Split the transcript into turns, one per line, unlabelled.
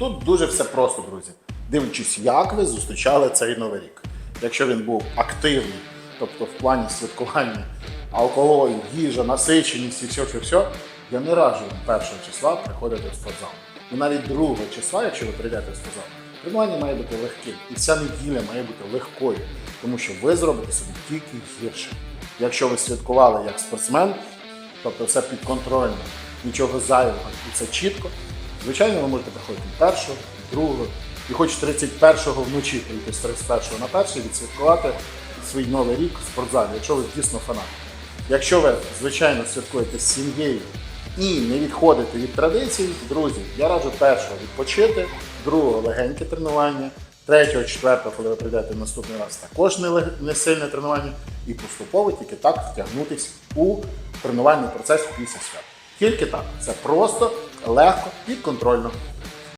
Тут дуже все просто, друзі. Дивлячись, як ви зустрічали цей новий рік. Якщо він був активний, тобто в плані святкування, алкоголю, їжа, насиченість і все, все, все, я не раджу вам першого числа приходити в спортзал. І навіть другого числа, якщо ви прийдете в спортзал, тренування має бути легким. І вся неділя має бути легкою, тому що ви зробите собі тільки гірше. Якщо ви святкували як спортсмен, тобто все підконтрольно, нічого зайвого, і це чітко. Звичайно, ви можете приходити першого, другого, і хоч 31-го вночі прийти з 31-го на перший, відсвяткувати свій новий рік в спортзалі, якщо ви дійсно фанат. Якщо ви, звичайно, святкуєте з сім'єю і не відходите від традицій, друзі, я раджу першого відпочити, другого легеньке тренування, третього, четвертого, коли ви прийдете наступний раз, також не, не сильне тренування, і поступово тільки так втягнутися у тренувальний процес після свят. Тільки так. Це просто, легко, підконтрольно.